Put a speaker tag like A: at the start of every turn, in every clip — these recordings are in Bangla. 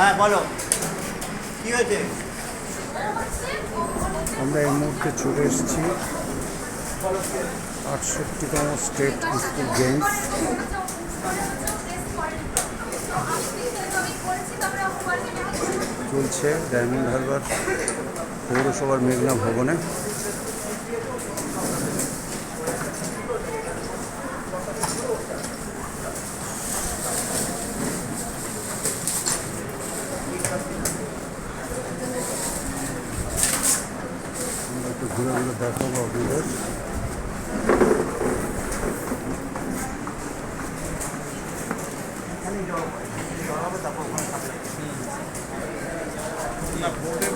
A: হ্যাঁ বলো। কি হয়েছে?
B: আমরা এই মুহূর্তে চলে এসেছি আটষট্টিতম স্টেট স্কুল গেমস। চলছে ডায়মন্ড হারবার পৌরসভার মেঘনা ভবনে। पैसा मौजूद है ना बोलते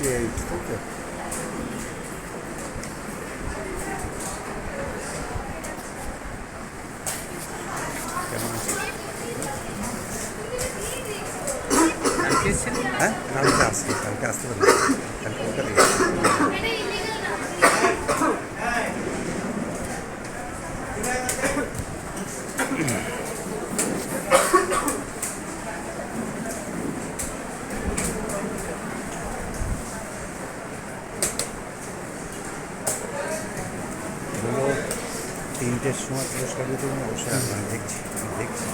B: 68 okay. তিনটের সময় পুরস্কার দিতে হবে অবশ্যই আমি দেখছি আমি দেখছি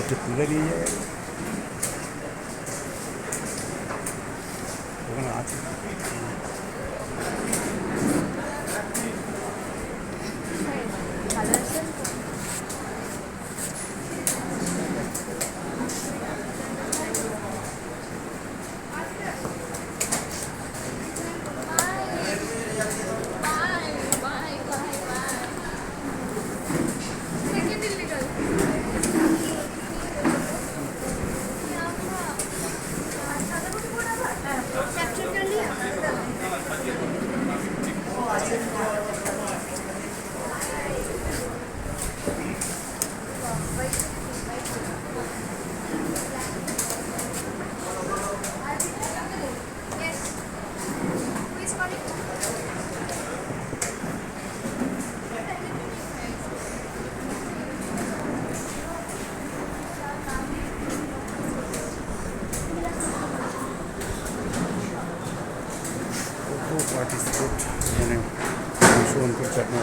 B: একটু তুলে নিয়ে যায়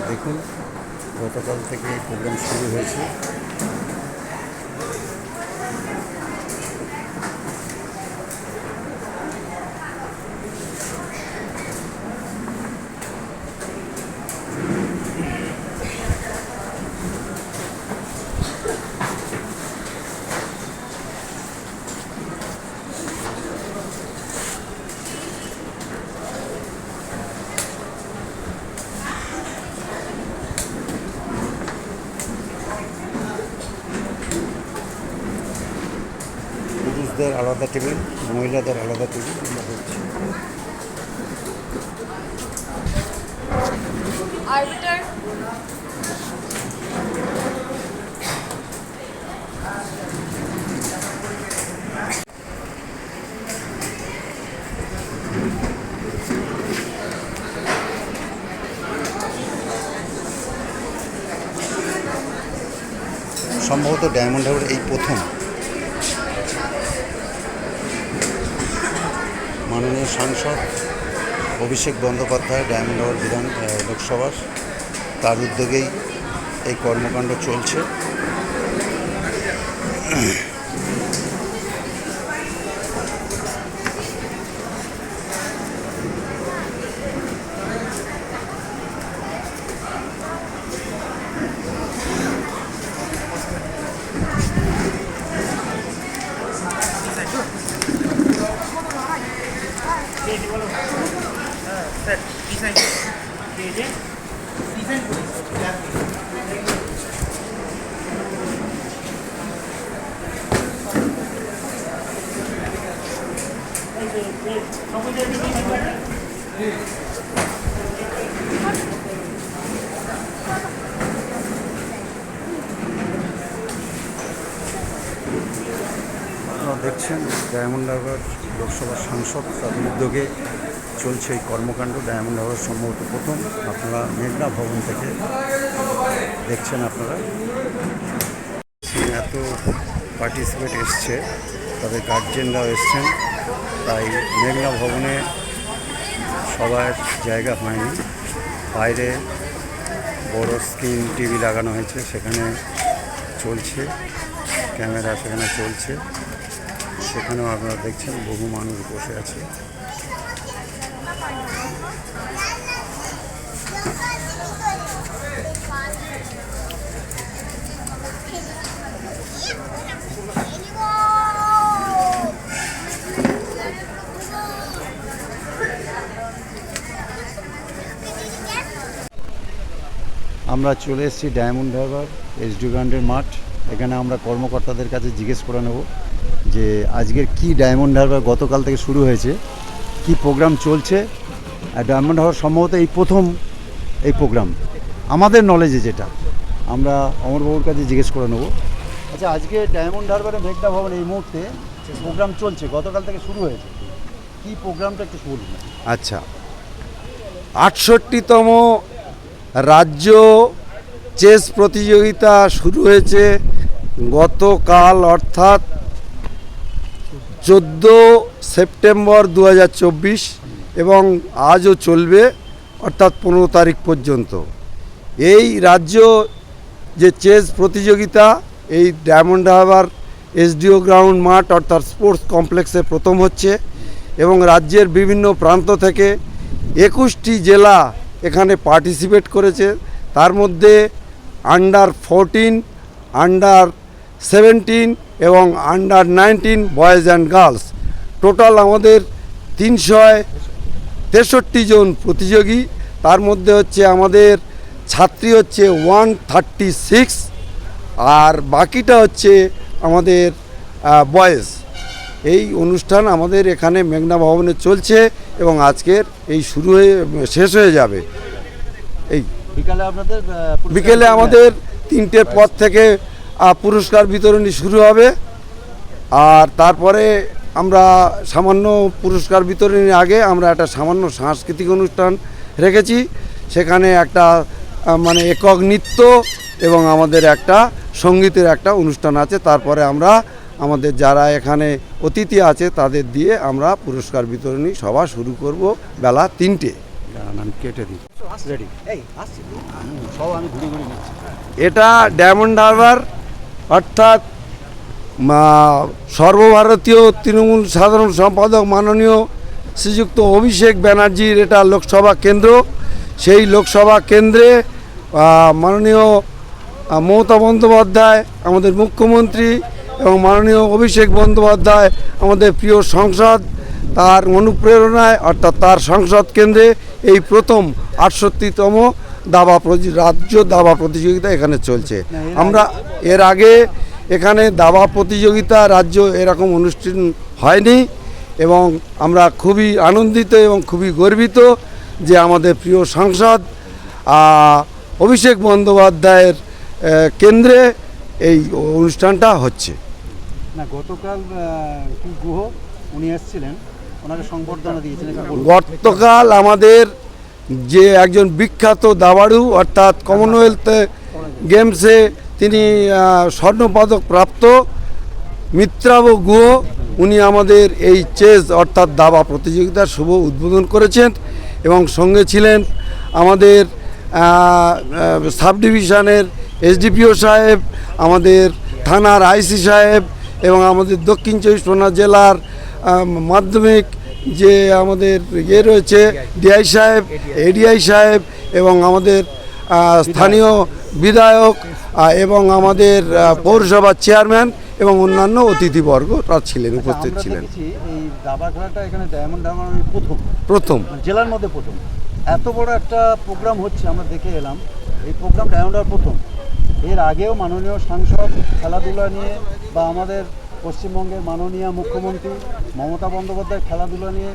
B: দেখুন গতকাল থেকে প্রোগ্রাম শুরু হয়েছে। আলাদা টেবিল মহিলাদের আলাদা টেবিল আমরা
C: Arbiter.
B: সম্ভবত ডায়মন্ড হারবার এই প্রথম মাননীয় সাংসদ অভিষেক বন্দ্যোপাধ্যায় ডায়মন্ডর বিধান লোকসভার। তার উদ্যোগেই এই কর্মকাণ্ড চলছে আপনারা দেখছেন ডায়মন্ড হারবার লোকসভার সাংসদ তাদের উদ্যোগে চলছে এই কর্মকাণ্ড ডায়মন্ড হারবার সম্ভবত প্রথম। আপনারা মেঘনা ভবন থেকে দেখছেন আপনারা। এত পার্টিসিপেট এসছে তবে গার্জেনরাও এসছেন, তাই মেঘনা ভবনে সবার জায়গা হয়নি। বাইরে বড় স্ক্রিন টিভি লাগানো হয়েছে, সেখানে চলছে, ক্যামেরা সেখানে চলছে। সেখানেও আপনারা দেখছেন বহু মানুষ বসে আছে। আমরা চলে এসেছি ডায়মন্ড হারবার এসডি গ্রান্ডের মাঠ। এখানে আমরা কর্মকর্তাদের কাছে জিজ্ঞেস করে নেব। যে আজকের কি ডায়মন্ড হারবার গতকাল থেকে শুরু হয়েছে, কি প্রোগ্রাম চলছে, আর ডায়মন্ড হারবার সম্ভবত এই প্রথম এই প্রোগ্রাম আমাদের নলেজে যেটা। আমরা অমরবাবুর কাছে জিজ্ঞেস করে নেব। আচ্ছা আজকে ডায়মন্ড হারবারে মেঘনা ভবন এই মুহূর্তে প্রোগ্রাম চলছে, গতকাল থেকে শুরু হয়েছে। কি প্রোগ্রামটা একটু বলুন।
D: আচ্ছা আটষট্টিতম রাজ্য চেস প্রতিযোগিতা শুরু হয়েছে গতকাল, অর্থাৎ চোদ্দ সেপ্টেম্বর দু হাজার চব্বিশ এবং আজও চলবে, অর্থাৎ পনেরো তারিখ পর্যন্ত। এই রাজ্য যে চেস প্রতিযোগিতা, এই ডায়মন্ড হারবার এসডিও গ্রাউন্ড মাঠ, অর্থাৎ স্পোর্টস কমপ্লেক্সে প্রথম হচ্ছে এবং রাজ্যের বিভিন্ন প্রান্ত থেকে একুশটি জেলা এখানে পার্টিসিপেট করেছে। তার মধ্যে আন্ডার ফোরটিন, আন্ডার সেভেন্টিন এবং under nineteen boys and girls total আমাদের তিনশো তেষট্টি জন প্রতিযোগী। তার মধ্যে হচ্ছে আমাদের ছাত্রী হচ্ছে ওয়ান থার্টি সিক্স আর বাকিটা হচ্ছে আমাদের বয়েজ এই অনুষ্ঠান আমাদের এখানে মেঘনা ভবনে চলছে এবং আজকের এই শুরু হয়ে শেষ হয়ে যাবে। এই।
B: বিকালে আপনাদের
D: বিকেলে আমাদের তিনটের পর থেকে পুরস্কার বিতরণী শুরু হবে। আর তারপরে আমরা সামান্য পুরস্কার বিতরণীর আগে আমরা একটা সামান্য সাংস্কৃতিক অনুষ্ঠান রেখেছি। সেখানে একটা মানে একক নৃত্য এবং আমাদের একটা সঙ্গীতের একটা অনুষ্ঠান আছে। তারপরে আমরা আমাদের যারা এখানে অতিথি আছে তাদের দিয়ে আমরা পুরস্কার বিতরণী সভা শুরু করব বেলা তিনটে।
B: আমি কেটে দিই। রেডি সব আমি ঘুরে ঘুরে নিচ্ছি।
D: এটা ডায়মন্ড হারবার। অর্থাৎ সর্বভারতীয় তৃণমূল সাধারণ সম্পাদক মাননীয় শ্রীযুক্ত অভিষেক ব্যানার্জির এটা লোকসভা কেন্দ্র। সেই লোকসভা কেন্দ্রে মাননীয় মমতা বন্দ্যোপাধ্যায়, আমাদের মুখ্যমন্ত্রী এবং মাননীয় অভিষেক বন্দ্যোপাধ্যায়, আমাদের প্রিয় সংসদ, তার অনুপ্রেরণায়, অর্থাৎ তার সংসদ কেন্দ্রে এই প্রথম আটষট্টিতম দাবা রাজ্য দাবা প্রতিযোগিতা এখানে চলছে। আমরা এর আগে এখানে দাবা প্রতিযোগিতা রাজ্য এরকম অনুষ্ঠান হয়নি এবং আমরা খুবই আনন্দিত এবং খুবই গর্বিত যে আমাদের প্রিয় সাংসদ অভিষেক বন্দ্যোপাধ্যায়ের কেন্দ্রে এই অনুষ্ঠানটা হচ্ছে।
B: না গতকাল গুহ? উনি এসেছিলেন। ওনাকে সংবর্ধনা দিয়েছিলেন।
D: গতকাল আমাদের যে একজন বিখ্যাত দাবাড়ু, অর্থাৎ কমনওয়েলথ গেমসে তিনি স্বর্ণপদক প্রাপ্ত মিত্রাব গুহ। উনি আমাদের এই চেস, অর্থাৎ দাবা প্রতিযোগিতার শুভ উদ্বোধন করেছেন এবং সঙ্গে ছিলেন আমাদের সাব ডিভিশনের এসডিপিও সাহেব, আমাদের থানার আইসি সাহেব এবং আমাদের দক্ষিণ চব্বিশ পরগনা জেলার মাধ্যমিক যে আমাদের ইয়ে রয়েছে ডিআই সাহেব এডিআই সাহেব এবং আমাদের স্থানীয় বিধায়ক এবং আমাদের পৌরসভার চেয়ারম্যান এবং অন্যান্য অতিথিবর্গ তারা ছিলেন উপস্থিত ছিলেন।
B: এই
E: দাবা খেলাটা এখানে ডায়মন্ড প্রথম।
D: প্রথম।
E: মানে জেলার মধ্যে প্রথম। এত বড় একটা প্রোগ্রাম হচ্ছে আমরা দেখে এলাম। এই প্রোগ্রাম ডায়মন্ড হারবার প্রথম। এর আগেও মাননীয় সাংসদ খেলাধুলা নিয়ে বা আমাদের পশ্চিমবঙ্গের মাননীয় মুখ্যমন্ত্রী মমতা বন্দ্যোপাধ্যায় খেলাধুলা নিয়ে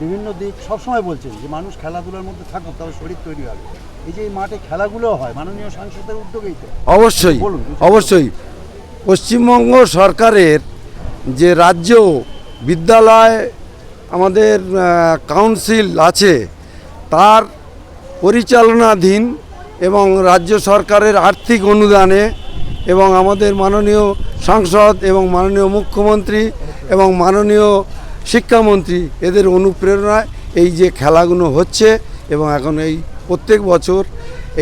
E: বিভিন্ন দিক সবসময় বলছেন যে মানুষ খেলাধুলার মধ্যে থাকুক তবে শরীর তৈরি হবে এই যে এই মাঠে খেলাগুলো হয় মাননীয় সাংসদের উদ্যোগেই তো
D: অবশ্যই
E: বলুন।
D: অবশ্যই পশ্চিমবঙ্গ সরকারের যে রাজ্য বিদ্যালয় আমাদের কাউন্সিল আছে তার পরিচালনাধীন এবং রাজ্য সরকারের আর্থিক অনুদানে এবং আমাদের মাননীয় সাংসদ এবং মাননীয় মুখ্যমন্ত্রী এবং মাননীয় শিক্ষামন্ত্রী, এদের অনুপ্রেরণায় এই যে খেলাগুলো হচ্ছে এবং এখন এই প্রত্যেক বছর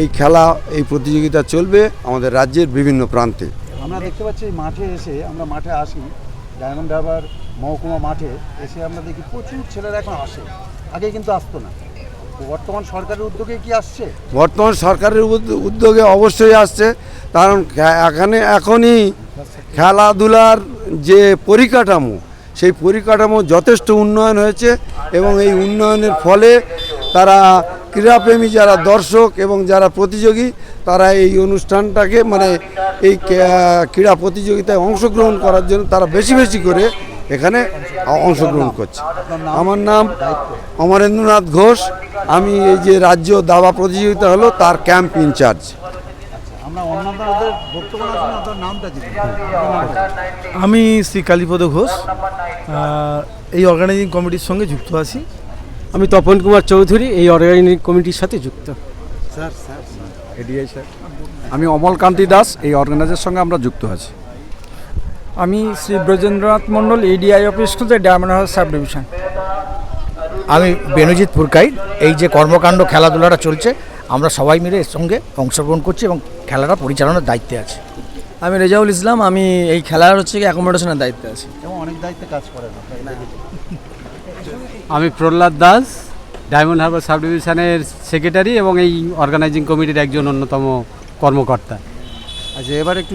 D: এই খেলা, এই প্রতিযোগিতা চলবে আমাদের রাজ্যের বিভিন্ন প্রান্তে।
E: আমরা দেখতে পাচ্ছি মাঠে এসে আমরা মাঠে আসি, ডায়মন্ড হারবার মহকুমা মাঠে এসে আমরা দেখি প্রচুর ছেলেরা এখন আসে, আগে কিন্তু আসতো না। বর্তমান সরকারের উদ্যোগে কি আসছে?
D: বর্তমান সরকারের উদ্যোগে অবশ্যই আসছে, কারণ এখানে এখনই খেলাধুলার যে পরিকাঠামো, সেই পরিকাঠামো যথেষ্ট উন্নয়ন হয়েছে এবং এই উন্নয়নের ফলে তারা ক্রীড়াপ্রেমী যারা দর্শক এবং যারা প্রতিযোগী, তারা এই অনুষ্ঠানটাকে মানে এই ক্রীড়া প্রতিযোগিতায় অংশগ্রহণ করার জন্য তারা বেশি বেশি করে এখানে অংশগ্রহণ করছে। আমার নাম অমরেন্দ্রনাথ ঘোষ। আমি এই যে রাজ্য দাবা প্রতিযোগিতা হলো তার ক্যাম্প ইনচার্জ।
F: আমি শ্রী কালীপদ ঘোষ। এই অর্গানাইজিং কমিটির সঙ্গে যুক্ত আছি।
G: আমি তপন কুমার চৌধুরী এই অর্গানাইজিং কমিটির সাথে যুক্ত।
E: স্যার স্যার
H: এডিআই স্যার আমি অমলকান্তি দাস এই অর্গানাইজের সঙ্গে আমরা যুক্ত আছি।
G: আমি শ্রী ব্রজেন্দ্রনাথ মণ্ডল এডিআই অফিস খুঁজে ডায়মন্ড হাউস সাব ডিভিশন
I: আমি বেনজিৎ পুরকাইত এই যে কর্মকাণ্ড খেলাধুলাটা চলছে আমরা সবাই মিলে এর সঙ্গে অংশগ্রহণ করছি এবং খেলাটা পরিচালনার দায়িত্বে আছে।
G: আমি রেজাউল ইসলাম আমি এই খেলার হচ্ছে কি অ্যাকোমোডেশনের দায়িত্বে আছি।
E: এবং অনেক দায়িত্বে কাজ করেন।
H: আমি প্রহ্লাদ দাস ডায়মন্ড হারবার সাব ডিভিশনের সেক্রেটারি এবং এই অর্গানাইজিং কমিটির একজন অন্যতম কর্মকর্তা।
E: আচ্ছা এবার একটু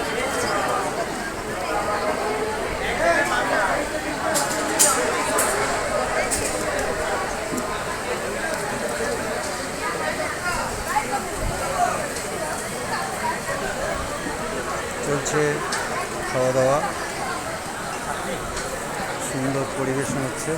E: চলছে খাওয়া দাওয়া সুন্দর পরিবেশন হচ্ছে।